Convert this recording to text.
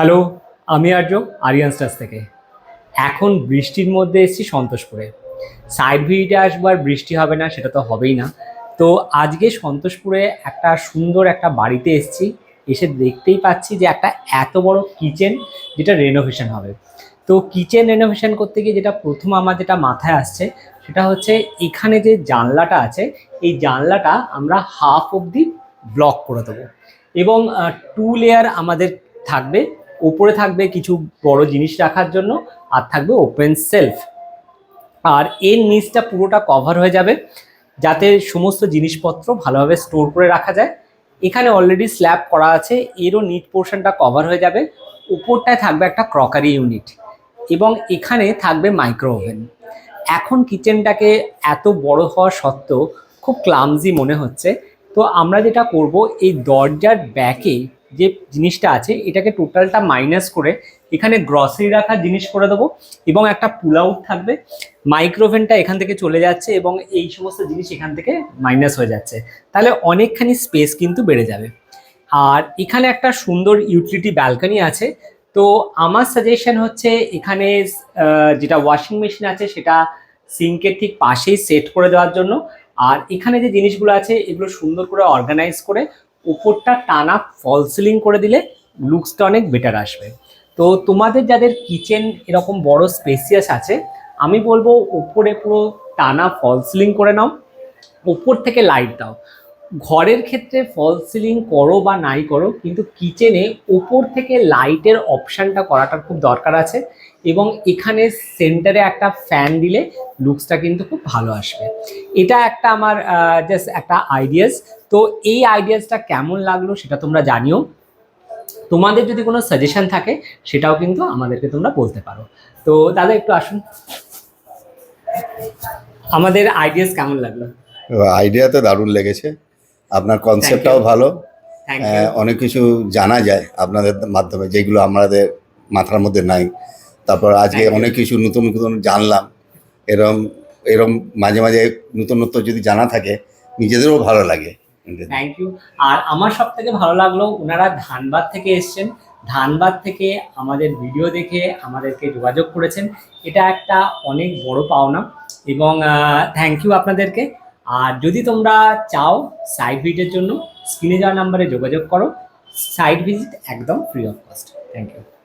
Hello, আমি আর্য, Aryan stars থেকে। এখন বৃষ্টির মধ্যে এসেছি সন্তোষপুরে। সাইড ভিউতে আসব আর বৃষ্টি হবে না, সেটা তো হবেই না। তো আজকে সন্তোষপুরে একটা সুন্দর একটা বাড়িতে এসেছি। এসে দেখতেই পাচ্ছি যে একটা এত বড় কিচেন যেটা রেনোভেশন হবে। তো কিচেন রেনোভেশন করতে গিয়ে যেটা প্রথম আমার যেটা মাথায় আসছে, সেটা হচ্ছে এখানে যে জানলাটা আছে, এই জানলাটা আমরা হাফ অবধি ব্লক করে দেবো। এবং টু লেয়ার আমাদের থাকবে। উপরে থাকবে কিছু বড় জিনিস রাখার জন্য, আর থাকবে ওপেন সেলফ আর এর নিচটা পুরোটা কভার হয়ে যাবে, যাতে সমস্ত জিনিসপত্র ভালোভাবে স্টোর করে রাখা যায়। এখানে অলরেডি স্ল্যাব করা আছে, এরও নিট পোর্শনটা কভার হয়ে যাবে। উপরটায় থাকবে একটা ক্রকারি ইউনিট এবং এখানে থাকবে মাইক্রো ওভেন এখন কিচেনটাকে এত বড় হওয়া সত্ত্বেও খুব ক্লামজি মনে হচ্ছে। তো আমরা যেটা করব, এই দরজার ব্যাকে যে জিনিসটা আছে, এটাকে টোটালটা মাইনাস করে এখানে গ্রসারি রাখার জিনিস করে দেবো এবং একটা পুল আউট থাকবে। মাইক্রোভেনটা এখান থেকে চলে যাচ্ছে এবং এই সমস্ত জিনিস এখান থেকে মাইনাস হয়ে যাচ্ছে। তাহলে অনেকখানি স্পেস কিন্তু বেড়ে যাবে। আর এখানে একটা সুন্দর ইউটিলিটি ব্যালকনি আছে। তো আমার সাজেশন হচ্ছে এখানে যেটা ওয়াশিং মেশিন আছে, সেটা সিঙ্কের ঠিক পাশেই সেট করে দেওয়ার জন্য। আর এখানে যে জিনিসগুলো আছে, এগুলো সুন্দর করে অর্গানাইজ করে উপরটা টানা ফল সিলিং করে দিলে লুকসটা অনেক বেটার আসবে। তো তোমাদের যাদের কিচেন এরকম বড় স্পেসিয়াস আছে, আমি বলব ওপরে পুরো টানা ফল সিলিং করে নাও ওপর থেকে লাইট দাও। ঘরের ক্ষেত্রে ফল সিলিং করো বা নাই করো, কিন্তু কিচেনে উপর থেকে লাইটের অপশানটা করাটা খুব দরকার আছে এবং এখানে সেন্টারে একটা ফ্যান দিলে লুকসটা কিন্তু খুব ভালো আসবে। এটা একটা আমার জাস্ট একটা আইডিয়াস তো এই আইডিয়াসটা কেমন লাগল সেটা তোমরা জানিও। তোমাদের যদি কোনো সাজেশন থাকে সেটাও কিন্তু আমাদেরকে তোমরা বলতে পারো। তো দাদা, একটু আসুন। আমাদের আইডিয়াস কেমন লাগল? আইডিয়া তো দারুণ লেগেছে। আপনার কনসেপ্টটাও ভালো। ইউ অনেক কিছু জানা যায় আপনাদের মাধ্যমে যেগুলো আমাদের মাথার মধ্যে নাই। তারপর আজকে অনেক কিছু নতুন নতুন জানলাম। এরম এরম মাঝে মাঝে নতুনত্ব যদি জানা থাকে নিজেদেরও ভালো লাগে। থ্যাংক ইউ আর আমার সব থেকে ভালো লাগল ওনারা ধানবাদ থেকে এসছেন। ধানবাদ থেকে আমাদের ভিডিও দেখে আমাদেরকে যোগাযোগ করেছেন। এটা একটা অনেক বড় পাওনা। এবং থ্যাংক ইউ আপনাদেরকে। আর যদি তোমরা চাও সাইট ভিজিটের জন্য স্ক্রিনে যাওয়া নাম্বারে যোগাযোগ করো। সাইট ভিজিট একদম free of cost thank you